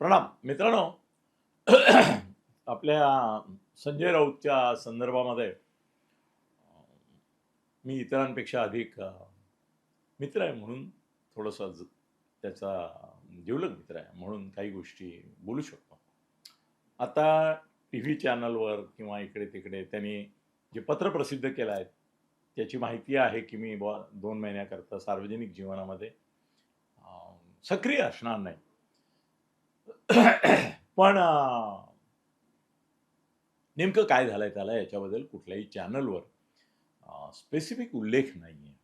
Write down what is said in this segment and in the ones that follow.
प्रणाम. मित्रांनो आपल्या संजय राऊतच्या संदर्भामध्ये मी इतरांपेक्षा अधिक मित्र आहे म्हणून थोडंसं त्याचा जिवलग मित्र आहे म्हणून काही गोष्टी बोलू शकतो. आता टी व्ही चॅनलवर किंवा इकडे तिकडे त्यांनी जे पत्र प्रसिद्ध केलं आहे त्याची माहिती आहे की मी बुवा दोन महिन्याकरता सार्वजनिक जीवनामध्ये सक्रिय असणार नाही. पण नेमकं काय झालंय त्याला याच्याबद्दल कुठल्याही चॅनलवर स्पेसिफिक उल्लेख नाही आहे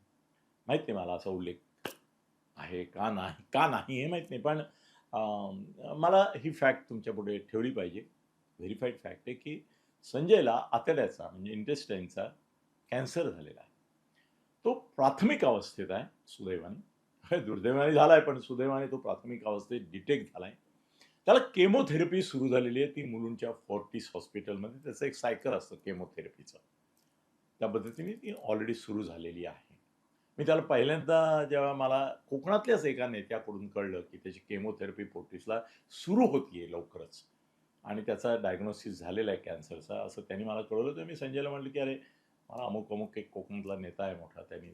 माहीत नाही मला असा उल्लेख आहे का नाही का नाही हे माहीत नाही पण मला ही फॅक्ट तुमच्यापुढे ठेवली पाहिजे. व्हेरीफाईड फॅक्ट आहे की संजयला आतड्याचा म्हणजे इंटेस्टाईनचा कॅन्सर झालेला आहे. तो प्राथमिक अवस्थेत आहे सुदैवाने. दुर्दैवाने झाला आहे पण सुदैवाने तो प्राथमिक अवस्थेत डिटेक्ट झाला आहे त्याला केमोथेरपी सुरू झालेली आहे. ती मुलुंडच्या फोर्टिस हॉस्पिटलमध्ये त्याचं एक सायकल असतं केमोथेरपीचं. त्या पद्धतीने ती ऑलरेडी सुरू झालेली आहे. मी त्याला पहिल्यांदा जेव्हा मला कोकणातल्याच एका नेत्याकडून कळलं की त्याची केमोथेरपी फोर्टिसला सुरू होतीये लवकरच. आणि त्याचा डायग्नोसिस झालेला आहे कॅन्सरचा असं त्यांनी मला कळवलं. तर मी संजयला म्हटलं की अरे मला अमुक अमुक एक कोकणातला नेता आहे मोठा. त्यांनी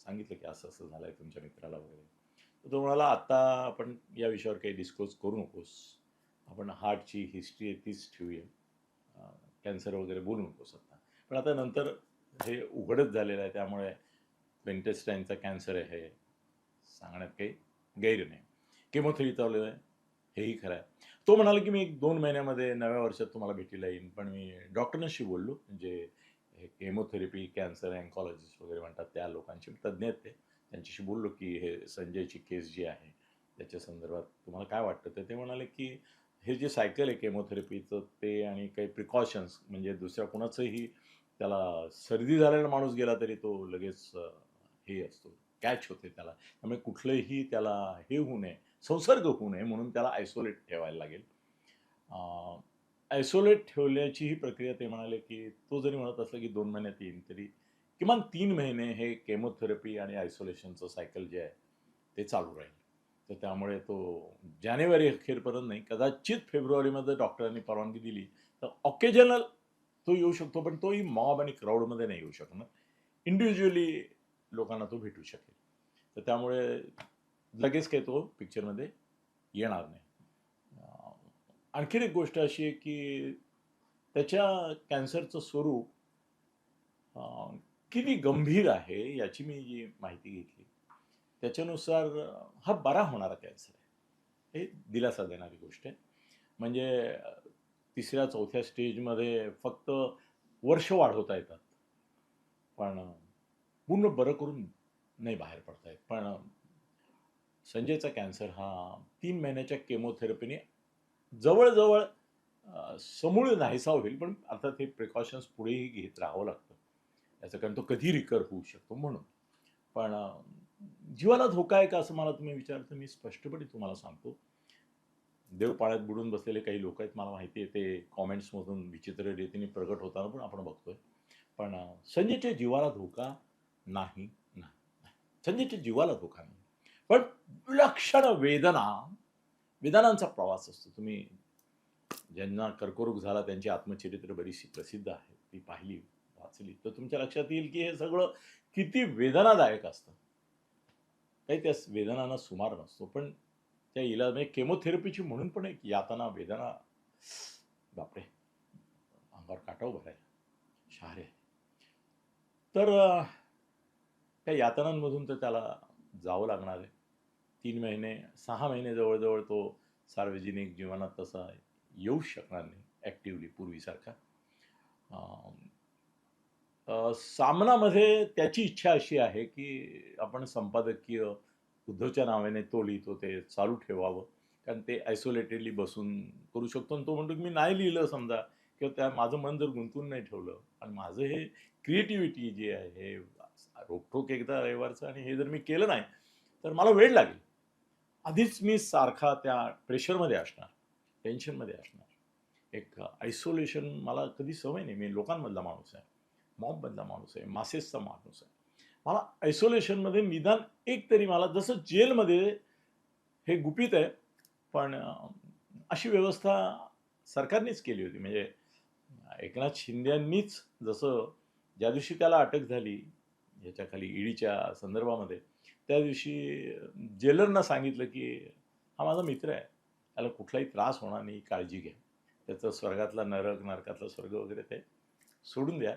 सांगितलं की असं असं झालं आहे तुमच्या मित्राला वगैरे. तो म्हणाला आत्ता आपण या विषयावर काही डिस्क्लोज करू नकोस. आपण हार्टची हिस्ट्री आहे तीच ठेवूया. कॅन्सर वगैरे बोलू नकोस आता. पण आता नंतर हे उघडच झालेलं आहे त्यामुळे पेंटेस्टाईनचा कॅन्सर आहे हे सांगण्यात काही गैर नाही. केमोथेरी चालू आहे हेही खरं आहे. तो म्हणाला की मी एक दोन महिन्यामध्ये नव्या वर्षात तुम्हाला भेटीला येईन पण मी डॉक्टरांशी बोललो. म्हणजे हे केमोथेरपी कॅन्सर अँकॉलॉजिस्ट वगैरे म्हणतात त्या लोकांची तज्ज्ञ आहेत ते. त्यांच्याशी बोललो की हे संजयची केस जी आहे त्याच्या संदर्भात तुम्हाला काय वाटतं? तर ते म्हणाले की हे जे सायकल आहे केमोथेरपीचं ते आणि काही प्रिकॉशन्स म्हणजे दुसऱ्या कुणाचंही त्याला सर्दी झालेला माणूस गेला तरी तो लगेच हे असतो कॅच होते त्याला. त्यामुळे कुठलंही त्याला हे होऊ नये संसर्ग होऊ नये म्हणून त्याला आयसोलेट ठेवायला लागेल. आयसोलेट ठेवल्याची ही प्रक्रिया ते म्हणाले की तो जरी म्हणत असला की दोन महिन्यात येईल तरी किमान तीन महिने हे केमोथेरपी आणि आयसोलेशनचं सायकल जे आहे ते चालू राहील. तर त्यामुळे तो जानेवारी अखेरपर्यंत नाही कदाचित फेब्रुवारीमध्ये डॉक्टरांनी परवानगी दिली तर ऑकेजनल तो येऊ शकतो पण तोही मॉब आणि क्राऊडमध्ये नाही येऊ शकणार. इंडिव्हिज्युअली लोकांना तो भेटू शकेल. तर त्यामुळे लगेच काही तो पिक्चरमध्ये येणार नाही. आणखीन एक गोष्ट अशी आहे की त्याच्या कॅन्सरचं स्वरूप किती गंभीर आहे याची मी जी माहिती घेतली त्याच्यानुसार हा बरा होणारा कॅन्सर आहे. हे दिलासा देणारी गोष्ट आहे. म्हणजे तिसऱ्या चौथ्या स्टेजमध्ये फक्त वर्ष वाढवता येतात. पण पूर्ण बरं करून नाही बाहेर पडता येत. पण संजयचा कॅन्सर हा तीन महिन्याच्या केमोथेरपीने जवळजवळ समूळ नाहीसा होईल. पण अर्थात हे प्रिकॉशन्स पुढेही घेत राहावं लागतं. याचं कारण तो कधी रिकर होऊ शकतो म्हणून. पण जीवाला धोका आहे का असं मला तुम्ही विचारतं मी स्पष्टपणे तुम्हाला सांगतो. देव पाळ्यात बुडून बसलेले काही लोक आहेत मला माहिती आहे ते कॉमेंट्समधून विचित्र रीतीने प्रगट होताना पण आपण बघतोय. पण संजयच्या जीवाला धोका नाही नाही नाही. संजयच्या जीवाला धोका नाही. पण विलक्षण वेदना वेदनांचा प्रवास असतो. तुम्ही ज्यांना कर्करोग झाला त्यांची आत्मचरित्र बरीचशी प्रसिद्ध आहे. ती पाहिली. वाचली. तर तुमच्या लक्षात येईल की हे सगळं किती वेदनादायक असतं. काही त्या वेदनांना सुमार नसतो. पण त्या इलाज म्हणजे केमोथेरपीची म्हणून पण एक यातना वेदना. बापरे. अंगावर काटा उभा आहे शहारे. तर त्या यातनांमधून तर त्याला जावं लागणार आहे. तीन महिने सहा महिने जवळजवळ तो सार्वजनिक जीवनात तसा येऊ शकणार नाही. ॲक्टिवली पूर्वीसारखा. अं, सामनामध्ये त्याची इच्छा अशी आहे की आपण संपादकीय उद्धवच्या नावाने तो लिहितो ते चालू ठेवावं. कारण ते आयसोलेटेडली बसून करू शकतो. आणि तो म्हणतो की मी नाही लिहिलं समजा. किंवा त्या माझं मन जर गुंतून नाही ठेवलं. आणि माझं हे क्रिएटिव्हिटी जे आहे हे रोखोक एकदा रविवारचं आणि हे जर मी केलं नाही तर मला वेळ लागेल. आधीच मी सारखा त्या प्रेशरमध्ये असणार टेन्शनमध्ये असणार. एक आयसोलेशन मला कधी सवय नाही. मी लोकांमधला माणूस आहे. मॉबमधला माणूस आहे मासेसचा माणूस आहे. मला आयसोलेशनमध्ये निदान एक तरी मला जसं जेलमध्ये हे गुपित आहे पण अशी व्यवस्था सरकारनेच केली होती. म्हणजे एकनाथ शिंदेंनीच जसं ज्या दिवशी त्याला अटक झाली याच्या खाली ईडीच्या संदर्भामध्ये त्या दिवशी जेलरना सांगितलं की हा माझा मित्र आहे त्याला कुठलाही त्रास होणार नाही काळजी घ्या. त्याचं स्वर्गातला नरक नरकातला स्वर्ग वगैरे ते सोडून द्या.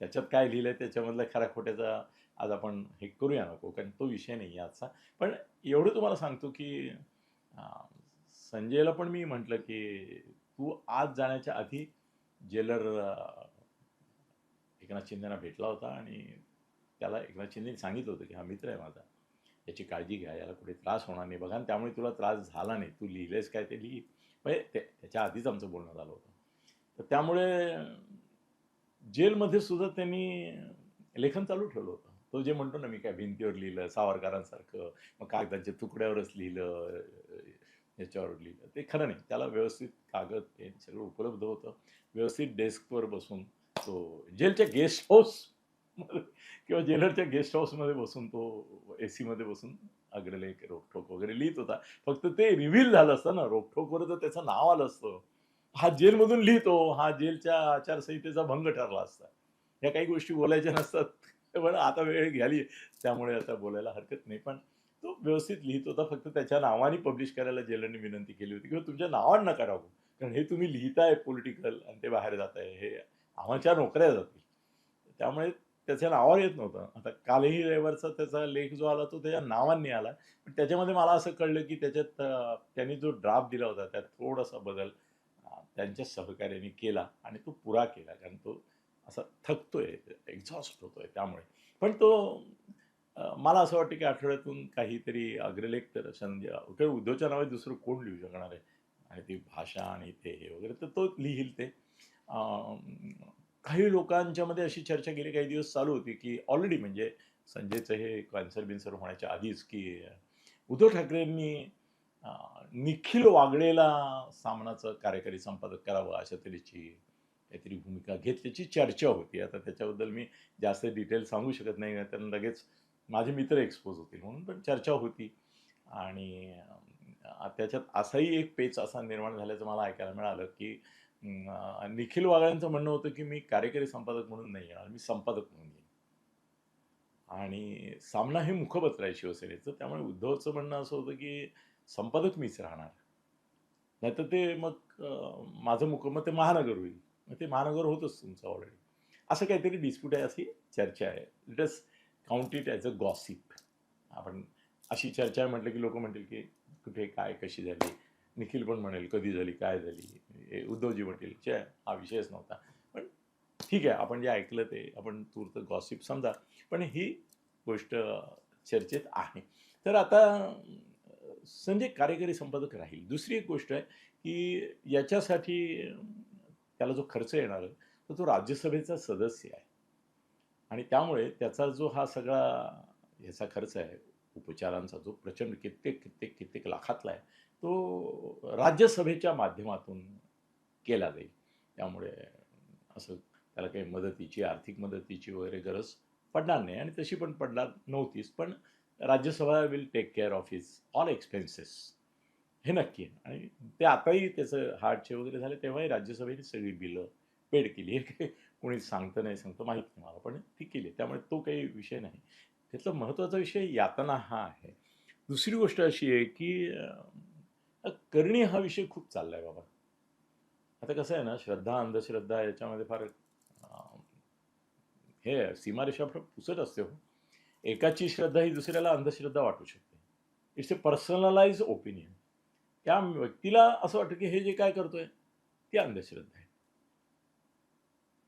त्याच्यात काय लिहिलं आहे त्याच्यामधल्या खऱ्या खोट्याचा आज आपण हे करूया नको कारण तो विषय नाही आहे आजचा. पण एवढं तुम्हाला सांगतो की संजयला पण मी म्हटलं की तू आज जाण्याच्या आधी जेलर एकनाथ शिंदेना भेटला होता आणि त्याला एकनाथ शिंदेने सांगितलं होतं की हा मित्र आहे माझा याची काळजी घ्या याला कुठे त्रास होणार नाही बघा आणि त्यामुळे तुला त्रास झाला नाही तू लिहिलेस काय ते लिही. म्हणजे ते त्याच्या आधीच आमचं बोलणं झालं होतं. तर त्यामुळे जेलमध्ये सुद्धा त्यांनी लेखन चालू ठेवलं होतं. तो जे म्हणतो ना मी काय भिंतीवर लिहिलं सावरकरांसारखं मग कागदाच्या तुकड्यावरच लिहिलं याच्यावर लिहिलं. ते खरं नाही. त्याला व्यवस्थित कागद पेन सगळं उपलब्ध होतं. व्यवस्थित डेस्कवर बसून तो जेलच्या गेस्ट हाऊस किंवा जेलरच्या गेस्ट हाऊसमध्ये बसून तो ए सीमध्ये बसून अग्रलेख रोकठोक वगैरे लिहित होता. फक्त ते रिव्हील झालं असतं ना रोकठोकवर तर त्याचं नाव आलं असतं. हा जेलमधून लिहितो हा जेलच्या आचारसंहितेचा भंग ठरला असता. ह्या काही गोष्टी बोलायच्या नसतात पण आता वेळ घ्याली त्यामुळे आता बोलायला हरकत नाही. पण तो व्यवस्थित लिहित होता फक्त त्याच्या नावाने पब्लिश करायला जेलांनी विनंती केली होती किंवा तुमच्या नावानं नका कारण हे तुम्ही लिहिताय पॉलिटिकल आणि ते बाहेर जात आहे हे आम्हाच्या नोकऱ्या जातील. त्यामुळे त्याच्या नावावर येत नव्हतं. आता कालही रविवारचा त्याचा लेख जो आला तो त्याच्या नावाने आला. पण त्याच्यामध्ये मला असं कळलं की त्याच्यात त्यांनी जो ड्राफ्ट दिला होता त्यात थोडासा बदल त्यांच्या सहकार्याने केला आणि तो पुरा केला कारण तो असा थकतोय एक्झॉस्ट होतोय त्यामुळे. पण तो मला असं वाटतं की आठवड्यातून काहीतरी अग्रलेख तर संध्या कारण उद्धवच्या नावात दुसरं कोण लिहू शकणार आहे? आणि ती भाषा आणि ते हे वगैरे तर तो लिहिल ते. काही लोकांच्यामध्ये अशी चर्चा गेली काही दिवस चालू होती की ऑलरेडी म्हणजे संजयचं हे कॅन्सर बिन्सर होण्याच्या आधीच की उद्धव ठाकरेंनी निखिल वागळेला सामनाचं कार्यकारी संपादक करावं अशा तऱ्हेची काहीतरी भूमिका घेतल्याची चर्चा होती. आता त्याच्याबद्दल मी जास्त डिटेल सांगू शकत नाही तर लगेच माझे मित्र एक्सपोज होतील म्हणून पण चर्चा होती. आणि त्याच्यात असाही एक पेच असा निर्माण झाल्याचं मला ऐकायला मिळालं की निखिल वागळ्यांचं म्हणणं होतं की मी कार्यकारी संपादक म्हणून नाही येणार मी संपादक म्हणून येईन. आणि सामना हे मुखपत्र आहे शिवसेनेचं त्यामुळे उद्धवचं म्हणणं असं होतं की संपादक मीच राहणार. नाहीतर ते मग माझं मुकम ते महानगर होईल. मग ते महानगर होतच तुमचं ऑलरेडी असं काहीतरी डिस्प्यूट आहे अशी चर्चा आहे. It is count it as a gossip आपण अशी चर्चा आहे म्हटलं की लोक म्हणतील की कुठे काय कशी झाली? निखिल पण म्हणेल कधी झाली काय झाली? हे उद्धवजी म्हणतील चे हा विषयच नव्हता. पण ठीक आहे आपण जे ऐकलं ते आपण तूर्त गॉसिप समजा. पण ही गोष्ट चर्चेत आहे. तर आता संजय कार्यकारी संपादक राहील. दुसरी एक गोष्ट आहे की याच्यासाठी त्याला जो खर्च येणार तर तो राज्यसभेचा सदस्य आहे. आणि त्यामुळे त्याचा जो हा सगळा ह्याचा खर्च आहे उपचारांचा जो प्रचंड कित्येक कित्येक कित्येक लाखातला आहे तो राज्यसभेच्या माध्यमातून केला जाईल. त्यामुळे असं त्याला काही मदतीची आर्थिक मदतीची वगैरे गरज पडणार नाही. आणि तशी पण पडणार नव्हतीच. पण Rajya Sabha will take care of his all expenses हे नक्की आहे. आणि ते आताही त्याचं हार्टचे वगैरे झाले तेव्हाही राज्यसभेने सगळी बिलं पेड केली. हे काही कोणी सांगतं नाही सांगतं माहीत नाही मला पण ती केली. त्यामुळे तो काही विषय नाही. त्यातला महत्त्वाचा विषय यातना हा आहे. दुसरी गोष्ट अशी आहे की अं, करणी हा विषय खूप चालला आहे बाबा. आता कसं आहे ना श्रद्धा अंधश्रद्धा याच्यामध्ये फार हे सीमारेषा फार पुसट असते हो. एकाची श्रद्धा ही दुसऱ्याला अंधश्रद्धा वाटू शकते. इट्स अ पर्सनलाइज ओपिनियन त्या व्यक्तीला असं वाटतं की हे जे काय करतोय ती अंधश्रद्धा आहे.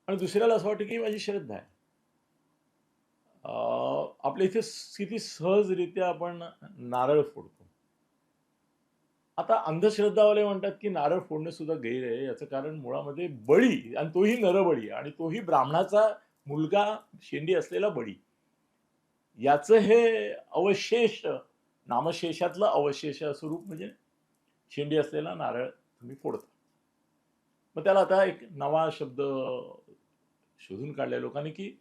आणि दुसऱ्याला असं वाटतं की माझी श्रद्धा आहे. आपल्या इथे किती सहजरित्या आपण नारळ फोडतो. आता अंधश्रद्धावाले म्हणतात की नारळ फोडणे सुद्धा गैर आहे. याचं कारण मुळामध्ये बळी आणि तोही नरबळी आणि तोही ब्राह्मणाचा मुलगा शेंडी असलेला बळी. याचं हे अवशेष नामशेषातलं अवशेष स्वरूप म्हणजे शेंडी असलेला नारळ तुम्ही फोडता. मग त्याला आता एक नवा शब्द शोधून काढलाय लोकांनी की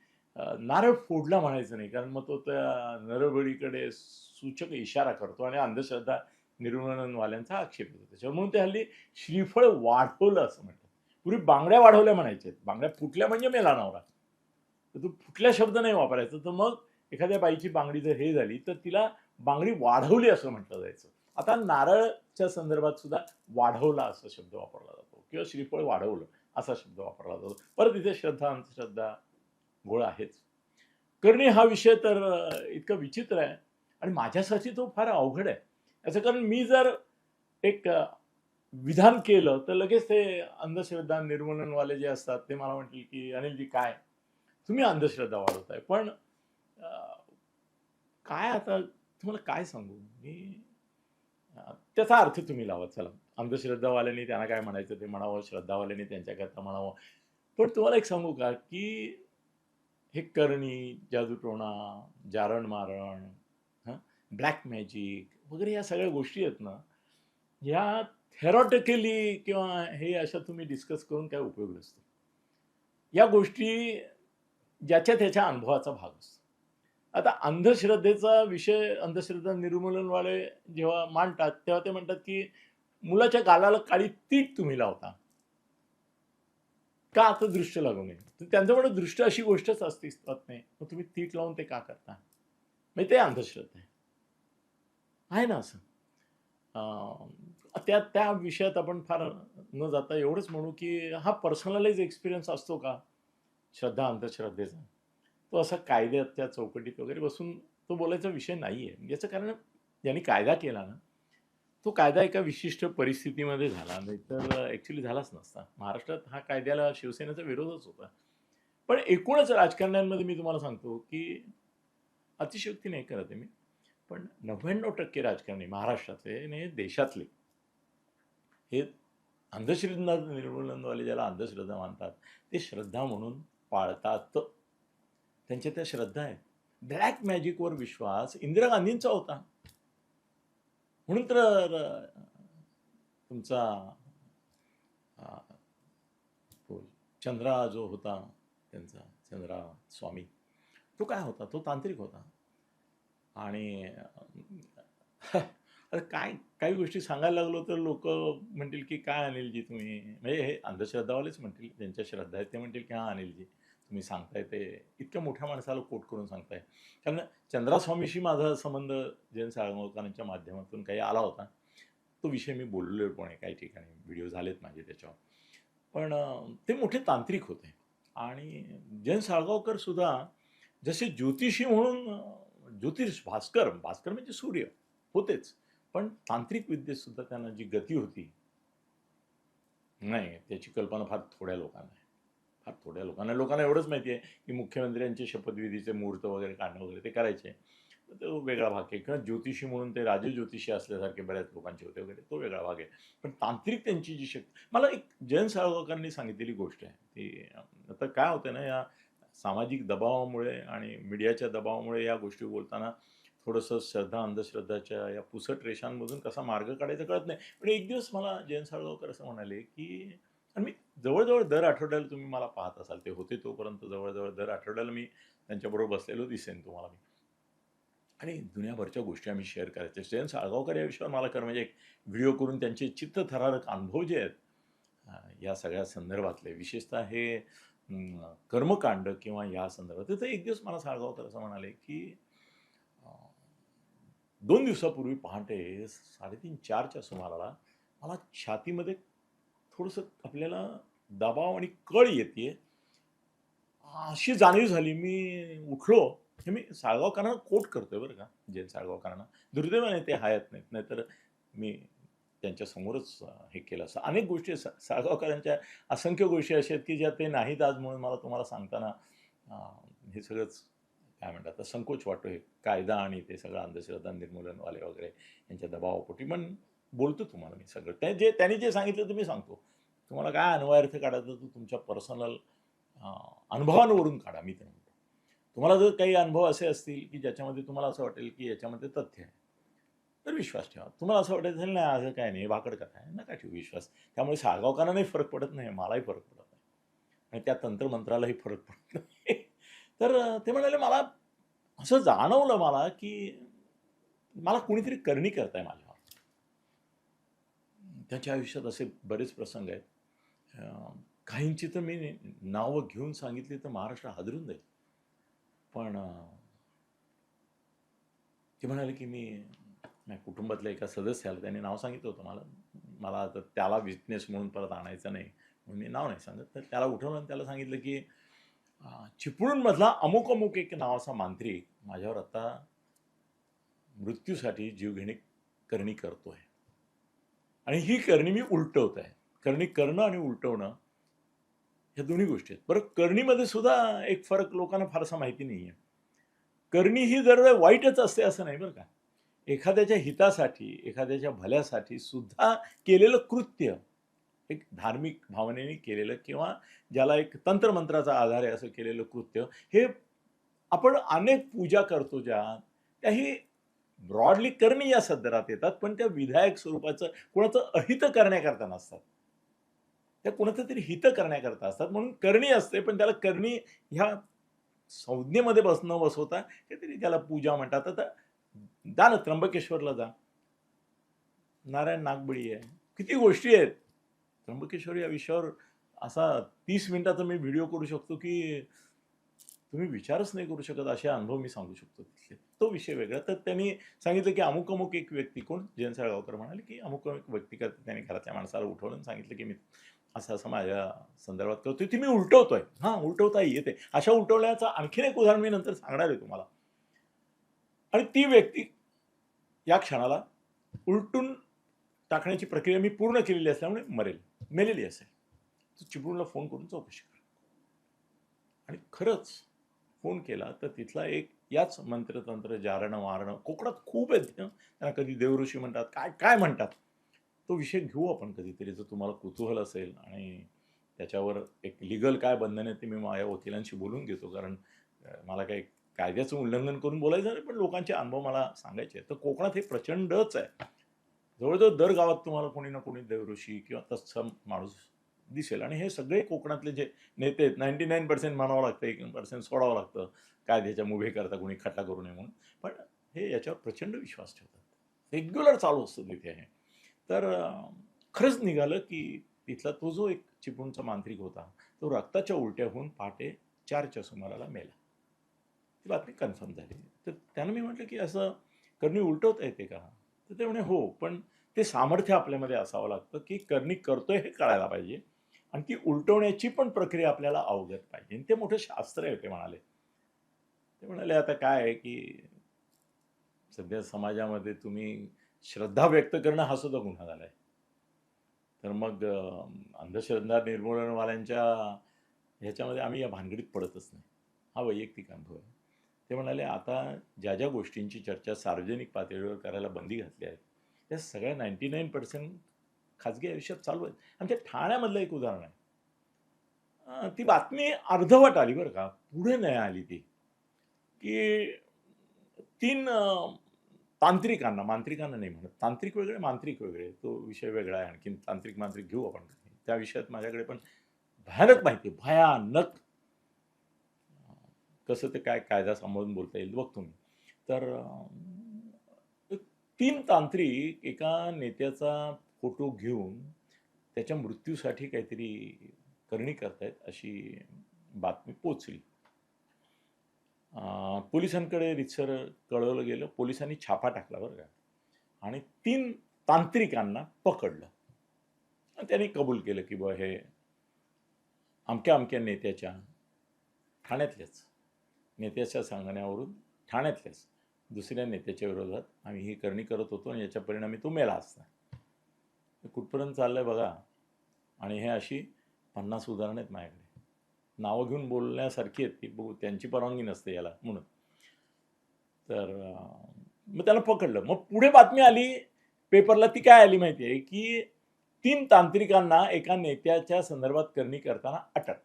नारळ फोडला म्हणायचं नाही कारण मग तो त्या नरबळीकडे सूचक इशारा करतो आणि अंधश्रद्धा निर्मूलनवाल्यांचा आक्षेप होता त्याच्यावर म्हणून ते हल्ली श्रीफळ वाढवलं असं म्हणतात. पूर्वी बांगड्या वाढवल्या म्हणायचे. बांगड्या फुटल्या म्हणजे मेला नवरा. तर तू फुटल्या शब्द नाही वापरायचा. तर मग एखाद्या बाईची बांगडी जर हे झाली तर तिला बांगडी वाढवली असं म्हटलं जायचं. आता नारळच्या संदर्भात सुद्धा वाढवला असा शब्द वापरला जातो किंवा श्रीफळ वाढवलं असा शब्द वापरला जातो. परत इथे श्रद्धा अंधश्रद्धा गोळ आहेच. करणे हा विषय तर इतका विचित्र आहे आणि माझ्यासाठी तो फार अवघड आहे. याचं कारण मी जर एक विधान केलं तर लगेच ते अंधश्रद्धा निर्मूलनवाले जे असतात ते मला म्हटले की अनिलजी काय? तुम्ही अंधश्रद्धा वाढवताय. पण काय आता तुम्हाला काय सांगू? मी त्याचा अर्थ तुम्ही लावा चला. अंधश्रद्धावाल्यांनी त्यांना काय म्हणायचं ते म्हणावं श्रद्धावाल्यांनी त्यांच्याकरता म्हणावं. पण तुम्हाला एक सांगू का की हे करणी जादूटोणा जारण मारण हां ब्लॅक मॅजिक वगैरे या सगळ्या गोष्टी आहेत ना ह्या थेरॉटिकली किंवा हे अशा तुम्ही डिस्कस करून काय उपयोग नसतो. या गोष्टी ज्याच्या त्याच्या अनुभवाचा भाग असतो. आता अंधश्रद्धेचा विषय अंधश्रद्धा निर्मूलनवाले जेव्हा मांडतात तेव्हा ते म्हणतात की मुलाच्या गालाला काळी तीट तुम्ही लावता. का आता दृष्ट लागू नये? तर त्यांचं म्हणून दृष्ट अशी गोष्टच अस्तित्वात नाही. मग तुम्ही तीट लावून ते का करता? म्हणजे ते अंधश्रद्धा आहे. ना असं? अं, त्या त्या विषयात आपण फार न जाता एवढंच म्हणू की हा पर्सनलाइज एक्सपिरियन्स असतो का? श्रद्धा अंधश्रद्धेचा. तो असा कायद्याच्या चौकटीत वगैरे बसून तो बोलायचा विषय नाही आहे याचं कारण ज्यांनी कायदा केला ना तो कायदा एका विशिष्ट परिस्थितीमध्ये झाला. नाही तर ॲक्च्युली झालाच नसता. महाराष्ट्रात हा कायद्याला शिवसेनेचा विरोधच होता. पण एकूणच राजकारण्यांमध्ये मी तुम्हाला सांगतो की अतिशयोक्ती नाही करत आहे मी. पण नव्याण्णव टक्के राजकारणी महाराष्ट्रातले आणि देशातले हे अंधश्रद्धा निर्मूलनवाले ज्याला अंधश्रद्धा मानतात ते श्रद्धा म्हणून पाळतात. त्यांच्या त्या श्रद्धा आहेत. ब्लॅक मॅजिकवर विश्वास इंदिरा गांधींचा होता. म्हणून तर तुमचा चंद्रा जो होता त्यांचा चंद्रा स्वामी तो काय होता? तो तांत्रिक होता. आणि आता काय काही गोष्टी सांगायला लागलो तर लोक म्हणतील की काय अनिलजी तुम्ही? म्हणजे हे अंधश्रद्धावालेच म्हणतील. ज्यांच्या श्रद्धा आहेत ते म्हणतील की हां अनिलजी. तुम्ही सांगताय ते इतक्या मोठ्या माणसाला कोट करून सांगताय. कारण चंद्रास्वामीशी माझा संबंध जयंत साळगावकरांच्या माध्यमातून काही आला होता. तो विषय मी बोललेलो पण आहे काही ठिकाणी. व्हिडिओ झालेत माझे त्याच्यावर. पण ते मोठे तांत्रिक होते. आणि जयंत साळगावकर सुद्धा जसे ज्योतिषी म्हणून ज्योतिष भास्कर भास्कर म्हणजे सूर्य होतेच. पण तांत्रिक विद्येत सुद्धा त्यांना जी गती होती नाही त्याची कल्पना फार थोड्या लोकांना आहे. फार थोड्या लोकांना लोकांना एवढंच माहिती आहे की मुख्यमंत्र्यांचे शपथविधीचे मुहूर्त वगैरे काढणं वगैरे ते करायचे. तर तो वेगळा भाग आहे. किंवा ज्योतिषी म्हणून ते राजे ज्योतिषी असल्यासारखे बऱ्याच लोकांचे होते वगैरे तो वेगळा भाग आहे. पण तांत्रिक त्यांची जी शक्ती मला एक जयंत साळगावकरांनी सांगितलेली गोष्ट आहे. ती आता काय होतं ना या सामाजिक दबावामुळे आणि मीडियाच्या दबावामुळे या गोष्टी बोलताना थोडंसं श्रद्धा अंधश्रद्धाच्या या पुसट रेषांमधून कसा मार्ग काढायचा कळत नाही. पण एक दिवस मला जयंत साळगावकर असं म्हणाले की आणि मी जवळजवळ दर आठवड्याला तुम्ही मला पाहत असाल ते होते तोपर्यंत जवळजवळ दर आठवड्याला मी त्यांच्याबरोबर बसलेलो दिसेन तुम्हाला मी. आणि दुनियाभरच्या गोष्टी आम्ही शेअर करायच्या जयंत साळगावकर या विषयावर मला कर म्हणजे एक व्हिडिओ करून त्यांचे चित्तथरारक अनुभव जे आहेत या सगळ्या संदर्भातले विशेषतः हे कर्मकांड किंवा या संदर्भात तर एक दिवस मला साळगावकर असं म्हणाले की दोन दिवसापूर्वी पहाटे साडेतीन चारच्या सुमाराला मला छातीमध्ये थोडंसं आपल्याला दबाव आणि कळ येते. अशी जाणीव झाली. मी उठलो. हे मी साळगावकरांना कोट करतोय बरं का. जैन साळगावकरांना. दुर्दैवाने ते हयात नाहीत. नाहीतर मी त्यांच्या समोरच हे केलं असं. अनेक गोष्टी सा साळगावकरांच्या असंख्य गोष्टी अशा आहेत की ज्या ते नाहीत आज म्हणून मला तुम्हाला सांगताना हे सगळंच काय म्हणतात आता संकोच वाटतो. हे कायदा आणि ते सगळं अंधश्रद्धा निर्मूलनवाले वगैरे यांच्या दबावापोटी. पण बोलतो तुम्हाला मी सगळं. त्या जे त्यांनी जे सांगितलं ते मी सांगतो. तुम्हाला काय अन्वयार्थ काढायचं तो तुमच्या पर्सनल अनुभवांवरून काढा मी तर म्हणतो. तुम्हाला जर काही अनुभव असे असतील की ज्याच्यामध्ये तुम्हाला असं वाटेल की याच्यामध्ये तथ्य आहे तर विश्वास ठेवा. तुम्हाला असं वाटत असेल नाही असं काय नाही भाकड कथा आहे. नका ठेवू विश्वास. त्यामुळे साळगावकरांनाही फरक पडत नाही मलाही फरक पडत नाही. आणि त्या तंत्रमंत्रालाही फरक पडत नाही. तर ते म्हणाले मला असं जाणवलं मला की मला कुणीतरी करणी करताय माझ्या त्याच्या आयुष्यात असे बरेच प्रसंग आहेत. काहींची तर मी नावं घेऊन सांगितली तर महाराष्ट्र हादरून जाईल. पण ते म्हणाले की मी कुटुंबातल्या एका सदस्याला त्यांनी नाव सांगितलं होतं. मला मला आता त्याला विटनेस म्हणून परत आणायचं नाही म्हणून मी नाव नाही सांगत. तर त्याला उठवलं आणि त्याला सांगितलं की चिपळूणमधला अमुक अमुक एक नावाचा मांत्रिक माझ्यावर आता मृत्यूसाठी जीवघेणी करणी करतोय. आणि ही करणी मी उलटवत आहे. करणी करणं आणि उलटवणं ह्या दोन्ही गोष्टी आहेत. बरं करणीमध्ये सुद्धा एक फरक लोकांना फारसा माहिती नाही आहे. करणी ही जर वाईटच असते असं नाही बरं का. एखाद्याच्या हितासाठी एखाद्याच्या भल्यासाठी सुद्धा केलेलं कृत्य एक धार्मिक भावनेने केलेलं किंवा ज्याला एक तंत्रमंत्राचा आधार आहे असं केलेलं कृत्य हे आपण अनेक पूजा करतो ज्या त्याही ब्रॉडली करणी या सदरात येतात पण त्या विधायक स्वरूपाचं कोणाचं अहित करण्याकरता नसतात. त्या कोणाचं तरी हित करण्याकरता असतात. म्हणून करणी असते पण त्याला करणी ह्या संज्ञेमध्ये बस न बसवता काहीतरी त्याला पूजा म्हणतात. आता जा ना त्र्यंबकेश्वरला जा. नारायण नागबळी आहे. किती गोष्टी आहेत. त्र्यंबकेश्वर या विषयावर असा तीस मिनिटाचा मी व्हिडिओ करू शकतो की तुम्ही विचारच नाही करू शकत असे अनुभव मी सांगू शकतो तिथले. तो विषय वेगळा. तर त्यांनी सांगितलं की अमुक अमुक एक व्यक्ती कोण? जयंत साळगावकर म्हणाले की अमुक अमुक व्यक्ती करते त्यांनी घरातल्या माणसाला उठवलं सांगितलं की मी असं असं माझ्या संदर्भात करतोय. ती मी उलटवतोय. हां उलटवता येते. अशा उलटवल्याचं आणखीन एक उदाहरण मी नंतर सांगणार आहे तुम्हाला. आणि ती व्यक्ती या क्षणाला उलटून टाकण्याची प्रक्रिया मी पूर्ण केलेली असल्यामुळे मरेल. मेलेली असेल. तू चिपळूणला फोन करून चौकशी कर. आणि खरंच फोन केला तर तिथला एक याच मंत्रतंत्र जारणं मारणं कोकणात खूप आहेत त्यांना कधी देवऋषी म्हणतात काय काय म्हणतात तो विषय घेऊ आपण कधीतरी जर तुम्हाला कुतूहल असेल आणि त्याच्यावर एक लिगल काय बंधन आहे ते मी माझ्या वकिलांशी बोलून घेतो कारण मला काही कायद्याचं उल्लंघन करून बोलायचं नाही पण लोकांचे अनुभव मला सांगायचे आहेत. तर कोकणात हे प्रचंडच आहे जवळजवळ दर गावात तुम्हाला कोणी ना कोणी देवऋषी किंवा तत्सम माणूस दिसेल. आणि हे सगळे कोकणातले जे नेते आहेत नाईन्टी नाईन पर्सेंट मानावं लागतं एक पर्सेंट सोडावं लागतं. कायद्याच्या मुभे करता कोणी खड्डा करू नये म्हणून. पण हे याच्यावर प्रचंड विश्वास ठेवतात. रेग्युलर चालू असतं तिथे हे. तर खरंच निघालं की तिथला तो जो एक चिपळूणचा मांत्रिक होता तो रक्ताच्या उलट्या होऊन पहाटे चारच्या सुमाराला मेला. ती बातमी कन्फर्म झाली. तर त्यानं मी म्हटलं की असं करणी उलटवता येते का? तर ते म्हणे हो पण ते सामर्थ्य आपल्यामध्ये असावं लागतं की करणी करतोय हे कळायला पाहिजे. आणि ती उलटवण्याची पण प्रक्रिया आपल्याला अवगत पाहिजे. ते मोठं शास्त्र आहे ते म्हणाले. ते म्हणाले आता काय आहे की सध्या समाजामध्ये तुम्ही श्रद्धा व्यक्त करणं हा सुद्धा गुन्हा झाला आहे तर मग अंधश्रद्धा निर्मूलनवाल्यांच्या ह्याच्यामध्ये आम्ही या भानगडीत पडतच नाही. हा वैयक्तिक अनुभव आहे. ते म्हणाले आता ज्या ज्या गोष्टींची चर्चा सार्वजनिक पातळीवर करायला बंदी घातली आहे त्या सगळ्या नाईन्टी नाईन पर्सेंट खाजगी आयुष्यात चालू आहेत. आमच्या ठाण्यामधलं एक उदाहरण आहे. ती बातमी अर्धवट आली बरं का. पुढे नाही आली ती. की तीन तांत्रिकांना मांत्रिकांना नाही म्हणत. तांत्रिक वेगळे मांत्रिक वेगळे. तो विषय वेगळा आहे आणखीन. तांत्रिक मांत्रिक घेऊ आपण. त्या विषयात माझ्याकडे पण भयानक माहिती आहे, भयानक. कसं ते काय कायदा सांभाळून बोलता येईल बघतो मी तर तीन तांत्रिक एका नेत्याचा फोटो घेऊन त्याच्या मृत्यूसाठी काहीतरी करणी करतायत अशी बातमी पोचली पोलिसांकडे रितसर कळवलं गेलं. पोलिसांनी छापा टाकला बरं का. आणि तीन तांत्रिकांना पकडलं. आणि त्यांनी कबूल केलं की बुवा हे अमक्या अमक्या नेत्याच्या ठाण्यातल्याच. नेत्याच्या सांगण्यावरून ठाण्यातल्याच. दुसऱ्या नेत्याच्या विरोधात आम्ही ही करणी करत होतो आणि याच्या परिणामी तो मेला असता कुठपर्यंत कुठपर्यंत चाललंय बघा. आणि हे अशी पन्नास उदाहरणं आहेत माझ्याकडे. नावं घेऊन बोलण्यासारखी आहेत ती. बघू त्यांची परवानगी नसते याला म्हणून. तर मग त्याला पकडलं. मग पुढे बातमी आली पेपरला ती काय आली माहिती आहे? की तीन तांत्रिकांना एका नेत्याच्या संदर्भात करणी करताना अटक.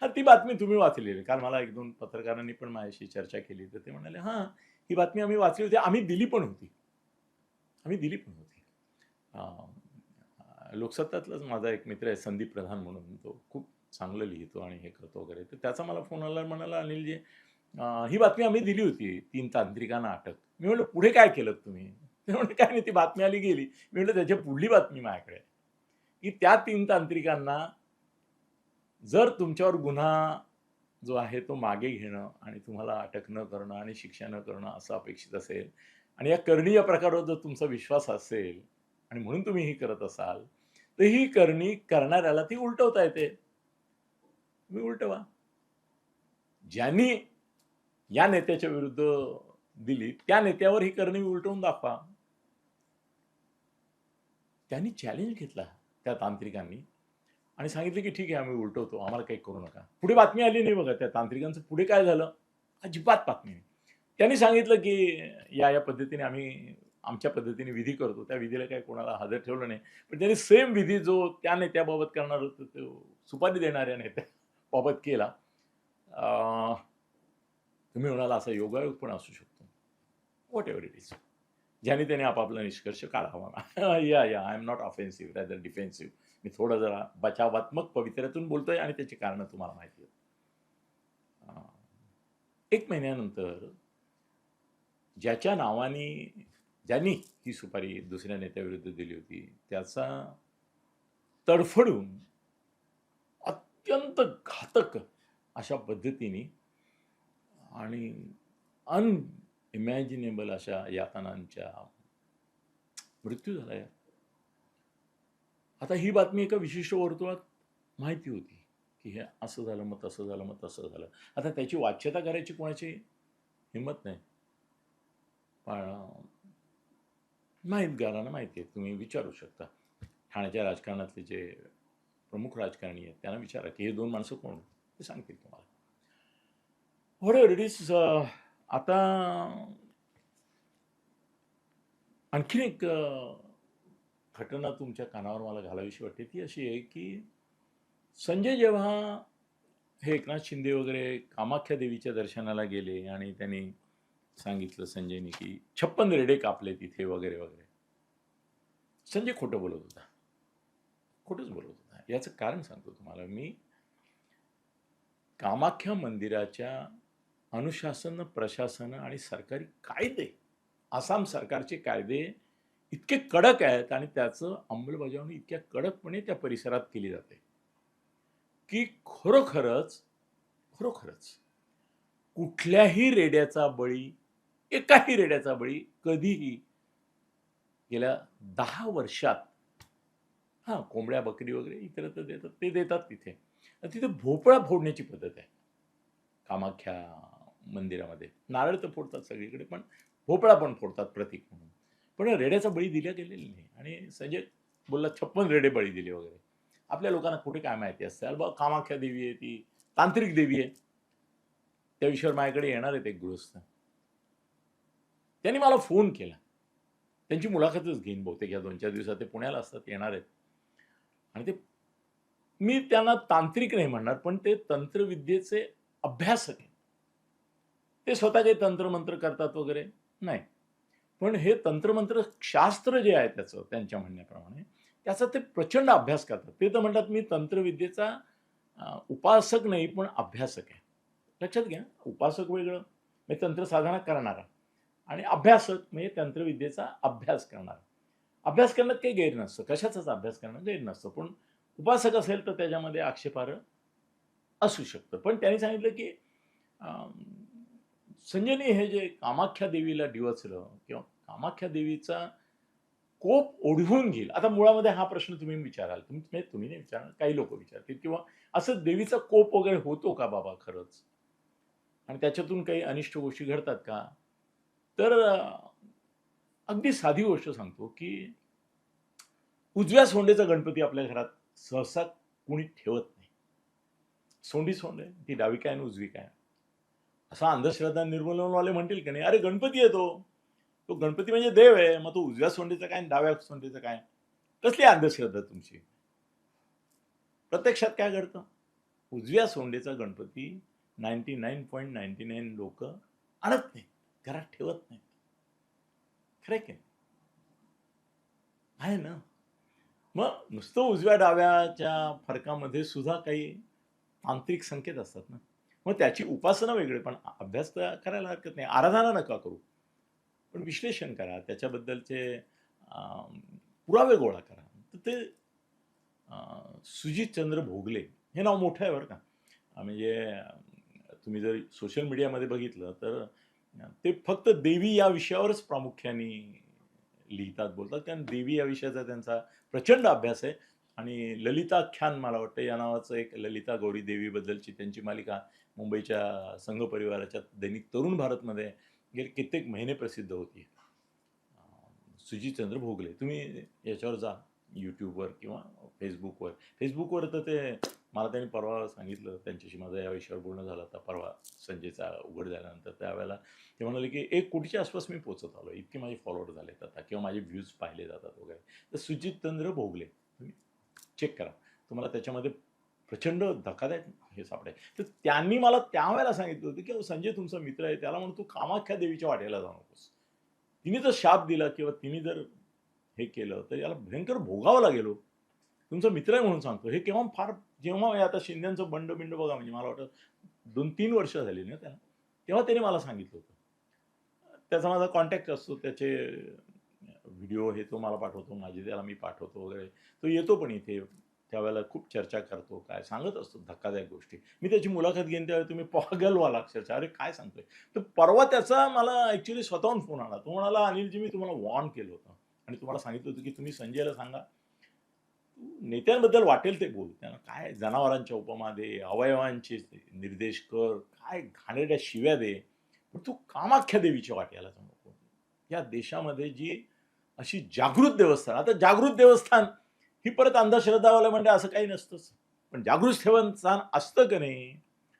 हा ती बातमी तुम्ही वाचलेली. काल मला एक दोन पत्रकारांनी पण माझ्याशी चर्चा केली. तर ते म्हणाले हां ही बातमी आम्ही वाचली होती. आम्ही दिली पण होती. आम्ही दिली पण होती. लोकसत्तातलाच माझा एक मित्र आहे संदीप प्रधान म्हणून. तो खूप चांगलं लिहितो आणि हे करतो वगैरे. तर त्याचा मला फोन आला म्हणाला अनिलजी ही बातमी आम्ही दिली होती तीन तांत्रिकांना अटक मी म्हटलं पुढे काय केलं तुम्ही? ते म्हणजे काय नाही ती बातमी आली गेली. मी म्हटलं त्याच्या पुढली बातमी माझ्याकडे की त्या तीन तांत्रिकांना जर तुमच्यावर गुन्हा जो आहे तो मागे घेणं आणि तुम्हाला अटक न करणं आणि शिक्षा न करणं असं अपेक्षित असेल आणि या करणीय प्रकारावर जर तुमचा विश्वास असेल आणि म्हणून तुम्ही ही करत असाल तर ही करणी करणाऱ्याला ती उलटवता येते. तुम्ही उलटवा. ज्यांनी या नेत्याच्या विरुद्ध दिली त्या नेत्यावर ही करणी उलटवून दाखवा. त्यांनी चॅलेंज घेतला त्या तांत्रिकांनी आणि सांगितलं की ठीक आहे आम्ही उलटवतो आम्हाला काही करू नका. पुढे बातमी आली नाही बघा त्या तांत्रिकांचं पुढे काय झालं? अजिबात बातमी नाही. त्यांनी सांगितलं की या या पद्धतीने आम्ही आमच्या पद्धतीने विधी करतो. त्या विधीला काही कोणाला हजर ठेवलं नाही. पण त्यांनी सेम विधी जो त्या नेत्याबाबत करणार होतं तो सुपारी देणाऱ्या नेत्याबाबत केला. तुम्ही म्हणाला असा योगायोग पण असू शकतो. वॉट एव्हर इट इज ज्याने त्याने आपापला निष्कर्ष काढावा. या या I am not offensive rather defensive मी थोडं जरा बचावात्मक पवित्र्यातून बोलतोय आणि त्याची कारणं तुम्हाला माहिती आहेत. एक महिन्यानंतर ज्याच्या नावाने ज्यांनी ही सुपारी दुसऱ्या नेत्याविरुद्ध दिली होती त्याचा तडफडून अत्यंत घातक अशा पद्धतीने आणि अनइमॅजिनेबल अशा यातनांच्या मृत्यू झाला या आता ही बातमी एका विशिष्ट वर्तुळात माहिती होती की हे असं झालं मग तसं झालं मग तसं झालं. आता त्याची वाच्यता करायची कोणाची हिंमत नाही. पण माहितगारांना माहिती आहे. तुम्ही विचारू शकता. ठाण्याच्या राजकारणातले जे प्रमुख राजकारणी आहेत त्यांना विचारा की हे दोन माणसं कोण ते सांगतील तुम्हाला. व्हॉट इट इज आता आणखीन एक uh, घटना तुमच्या कानावर मला घालावीशी वाटते. ती अशी आहे की संजय जेव्हा हे एकनाथ शिंदे वगैरे कामाख्या देवीच्या दर्शनाला गेले आणि त्यांनी सांगितलं संजयने की छप्पन रेडे कापले तिथे वगैरे वगैरे. संजय खोटं बोलत होता. खोटंच बोलत होता. याचं कारण सांगतो तुम्हाला मी. कामाख्या मंदिराच्या अनुशासन प्रशासन आणि सरकारी कायदे आसाम सरकारचे कायदे इतके कडक आहेत आणि त्याचं अंमलबजावणी इतक्या कडकपणे त्या परिसरात केली जाते. की खरोखरच खरोखरच कुठल्याही रेड्याचा बळी एकाही रेड्याचा बळी कधीही गेल्या दहा वर्षात हां कोंबड्या बकरी वगैरे इतर तर देतात ते देतात तिथे. तिथे भोपळा फोडण्याची पद्धत आहे. कामाख्या मंदिरामध्ये. नारळ तर फोडतात सगळीकडे पण भोपळा पण फोडतात प्रतीक म्हणून. पण रेड्याचा बळी दिला गेलेला नाही. आणि संजय बोलला छप्पन रेडे बळी दिले वगैरे. आपल्या लोकांना कुठे काय माहिती असते? अरे बा कामाख्या देवी आहे ती तांत्रिक देवी आहे. त्या विषयावर माझ्याकडे येणार आहेत एक गृहस्थ. त्यांनी मला फोन केला. त्यांची मुलाखतच घेईन बहुतेक या दोन चार दिवसात ते पुण्याला असतात येणार आहेत. आणि ते मी त्यांना तांत्रिक नाही म्हणणार पण ते तंत्रविद्येचे अभ्यासक आहेत. ते स्वतः काही तंत्रमंत्र करतात वगैरे नाही. पण हे तंत्रमंत्र शास्त्र जे आहे त्याचं त्यांच्या म्हणण्याप्रमाणे त्याचा ते प्रचंड अभ्यास करतात. ते तर म्हणतात मी तंत्रविद्येचा उपासक नाही पण अभ्यासक आहे. लक्षात घ्या उपासक वेगळं. म्हणजे तंत्रसाधना करणारा. आणि अभ्यासक म्हणजे तंत्रविद्येचा अभ्यास करणार. अभ्यास करण्यात काही गैर नसतं. कशाचाच अभ्यास करणं गैर नसतं. पण उपासक असेल तर त्याच्यामध्ये आक्षेपार्ह असू शकतं. पण त्यांनी सांगितलं की संजनी हे जे कामाख्या देवीला डिवचलं किंवा कामाख्या देवीचा कोप ओढवून घेईल. आता मुळामध्ये हा प्रश्न तुम्ही विचाराल. तुम्ही म्हणजे तुम्ही नाही विचाराल काही लोक विचारतील. किंवा असं देवीचा कोप वगैरे होतो का बाबा खरंच? आणि त्याच्यातून काही अनिष्ट गोष्टी घडतात का? तर अगदी साधी गोष्ट सांगतो की उजव्या सोंडेचा गणपती आपल्या घरात सहसा कोणी ठेवत नाही. सोंडी सोंडे ती डावी काय आणि उजवी काय? असा अंधश्रद्धा निर्मूलनवाले म्हणतील की नाही? अरे गणपती येतो तो. गणपती म्हणजे देव आहे. मग तो उजव्या सोंडेचा काय आणि डाव्या सोंडेचा काय? कसली अंधश्रद्धा तुमची? प्रत्यक्षात काय घडतं? उजव्या सोंडेचा Ganpati ninety nine point ninety nine लोक आणत नाही घरात ठेवत नाही. खरं काय आहे ना. मग नुसतं उजव्या डाव्याच्या फरकामध्ये सुद्धा काही तांत्रिक संकेत असतात ना. मग त्याची उपासना वेगळी पण अभ्यास तर करायला हरकत नाही. आराधना नका करू. पण विश्लेषण करा. त्याच्याबद्दलचे पुरावे गोळा करा. तर ते सुजित चंद्र भोगले. हे नाव मोठं आहे बरं का. म्हणजे तुम्ही जर सोशल मीडियामध्ये बघितलं तर ते फक्त देवी या विषयावरच प्रामुख्याने लिहितात बोलतात. कारण देवी या विषयाचा त्यांचा प्रचंड अभ्यास आहे. आणि ललिताख्यान मला वाटतं या नावाचं एक ललिता गौरी देवीबद्दलची त्यांची मालिका मुंबईच्या संघ परिवाराच्या दैनिक तरुण भारतमध्ये गेले कित्येक महिने प्रसिद्ध होती. अं, सुजितचंद्र भोगले. तुम्ही याच्यावर जा. यूट्यूबवर किंवा फेसबुकवर फेसबुकवर तर ते मला त्यांनी परवा सांगितलं त्यांच्याशी माझं या विषयावर बोलणं झालं होता परवा संजयचा उघड झाल्यानंतर. त्यावेळेला ते म्हणाले की एक कोटीच्या आसपास मी पोचत आलो इतके माझे फॉलोअर झालेत आता किंवा माझे व्ह्यूज पाहिले जातात वगैरे. तर सुजितचंद्र भोगले. तुम्ही चेक करा. तुम्हाला त्याच्यामध्ये प्रचंड धक्कादायक हे सापडे तर त्यांनी मला त्यावेळेला सांगितलं होतं की अहो, संजय तुमचा मित्र आहे त्याला म्हणून तू कामाख्या देवीच्या वाटेला जाऊ नकोस. तिने जर शाप दिला किंवा तिने जर हे केलं तर याला भयंकर भोगावं लागेल हो. तुमचा मित्र आहे म्हणून सांगतो. हे केव्हा फार जेव्हा आता शिंद्यांचं बंड बिंड बघा म्हणजे मला वाटतं दोन तीन वर्ष झाली ना त्याला तेव्हा त्याने मला सांगितलं होतं. त्याचा माझा कॉन्टॅक्ट असतो त्याचे व्हिडिओ हे तो मला पाठवतो माझे त्याला मी पाठवतो वगैरे. तो येतो पण इथे त्यावेळेला खूप चर्चा करतो काय सांगत असतो धक्कादायक गोष्टी. मी त्याची मुलाखत घेईन त्यावेळी तुम्ही पॉगल व्हाल अक्षरशः. अरे काय सांगतोय? तर परवा त्याचा मला ॲक्च्युली स्वतःहून फोन आला. तो म्हणाला अनिलजी मी तुम्हाला वॉर्न केलं होतं. आणि तुम्हाला सांगितलं होतं की तुम्ही संजयला सांगा. तू नेत्यांबद्दल वाटेल ते बोल. त्यांना काय जनावरांच्या उपमा दे अवयवांचे निर्देश कर काय घाणेरड्या शिव्या दे. पण तू कामाख्या देवीच्या वाट्याला जाऊ नको. या देशामध्ये जी अशी जागृत देवस्थान आता जागृत देवस्थान ही परत अंधश्रद्धावाला म्हणजे असं काही नसतंच. पण जागृत देवस्थान असतं का नाही?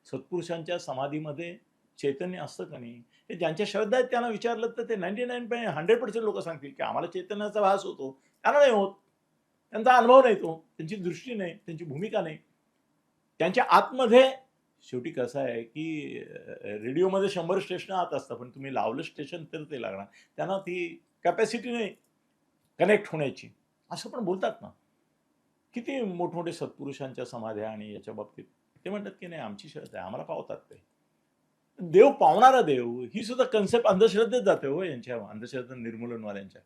सत्पुरुषांच्या समाधीमध्ये चैतन्य असतं का नाही? हे ज्यांच्या श्रद्धा आहेत त्यांना विचारलं तर ते ninety nine point hundred percent लोक सांगतील की आम्हाला चैतन्याचा भास होतो. त्यांना नाही होत. त्यांचा अनुभव नाही तो. त्यांची दृष्टी नाही. त्यांची भूमिका नाही. त्यांच्या आतमध्ये शेवटी कसं आहे की रेडिओमध्ये शंभर स्टेशन आत असतं पण तुम्ही लावलं स्टेशन तर ते लागणार. त्यांना ती कॅपॅसिटी नाही कनेक्ट होण्याची. असं पण बोलतात ना. किती मोठमोठे सत्पुरुषांच्या समाध्या आणि याच्या बाबतीत ते म्हणतात की नाही आमची श्रद्धा आहे. आम्हाला पावतात ते. देव पावणारा देव ही सुद्धा कन्सेप्ट अंधश्रद्धेत जाते हो यांच्या अंधश्रद्धा निर्मूलनवाल्यांच्या.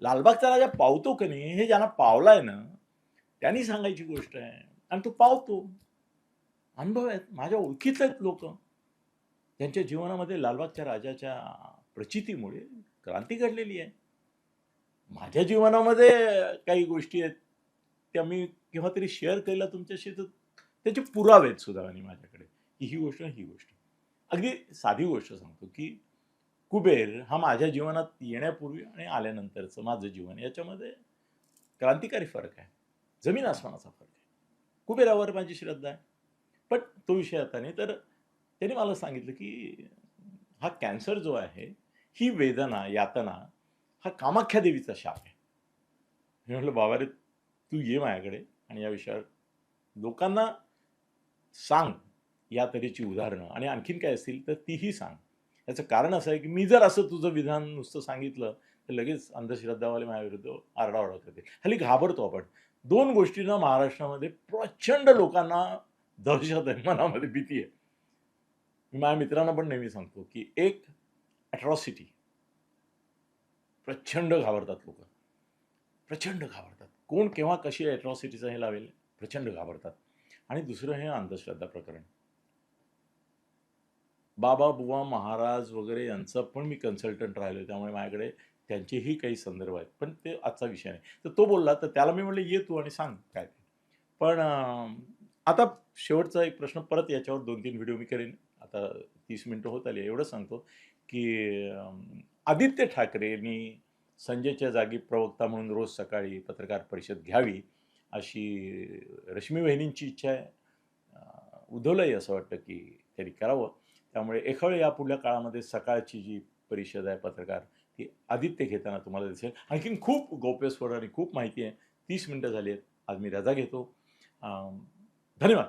लालबागचा राजा पावतो की नाही हे ज्यांना पावलाय ना त्यांनी सांगायची गोष्ट आहे. आणि तो पावतो. अनुभव आहेत माझ्या ओळखीत आहेत लोक. त्यांच्या जीवनामध्ये लालबागच्या राजाच्या प्रचितीमुळे क्रांती घडलेली आहे. माझ्या जीवनामध्ये काही गोष्टी आहेत त्या मी केव्हा तरी शेअर केल्या तुमच्याशी तर त्याचे पुरावे आहेत सुद्धा माझ्याकडे. की ही गोष्ट ही गोष्ट. अगदी साधी गोष्ट सांगतो की कुबेर हा माझ्या जीवनात येण्यापूर्वी आणि आल्यानंतरचं माझं जीवन. याच्यामध्ये क्रांतिकारी फरक आहे. जमीन आसमानाचा फरक आहे. कुबेरावर माझी श्रद्धा आहे. पण तो विषय आता नाही. तर त्याने मला सांगितलं की हा कॅन्सर जो आहे ही वेदना यातना हा कामाख्या देवीचा शाप आहे. मी म्हटलं बाबा रे तू ये माझ्याकडे आणि या विषयावर लोकांना सांग या तऱ्हेची उदाहरणं. आणि आणखीन काय असतील तर तीही सांग. याचं कारण असं आहे की मी जर असं तुझं विधान नुसतं सांगितलं तर लगेच अंधश्रद्धावाले माझ्याविरुद्ध आरडाओरडा करतील हल्ली घाबरतो आपण. दोन गोष्टींना महाराष्ट्रामध्ये प्रचंड लोकांना दहशत आहे मनामध्ये भीती आहे. मी माझ्या मित्रांना पण नेहमी सांगतो की एक अट्रॉसिटी प्रचंड घाबरतात लोक. प्रचंड घाबरतात. कोण केव्हा कशी ॲट्रॉसिटीचं हे लावेल? प्रचंड घाबरतात. आणि दुसरं हे अंधश्रद्धा प्रकरण. बाबा बुवा महाराज वगैरे यांचं पण मी कन्सल्टंट राहिलो त्यामुळे माझ्याकडे त्यांचेही काही संदर्भ आहेत. पण ते आजचा विषय नाही. तर तो बोलला तर त्याला मी म्हटलं ये तू आणि सांग काय ते. पण आता शेवटचा एक प्रश्न परत याच्यावर दोन तीन व्हिडिओ मी करेन. आता तीस मिनटं होत आली एवढं सांगतो की आदित्य ठाकरेंनी संजयच्या जागी प्रवक्ता म्हणून रोज सकाळी पत्रकार परिषद घ्यावी अशी रश्मी बहिणींची इच्छा आहे. उद्धवलाही असं वाटतं की त्यांनी करावं. त्यामुळे एखाद्या या पुढल्या काळामध्ये सकाळची जी परिषद आहे पत्रकार ती आदित्य घेताना तुम्हाला दिसेल. आणखीन खूप गौप्यस्वर आणि खूप माहिती आहे. तीस मिनटं झाली आहेत. आज मी रजा घेतो. धन्यवाद.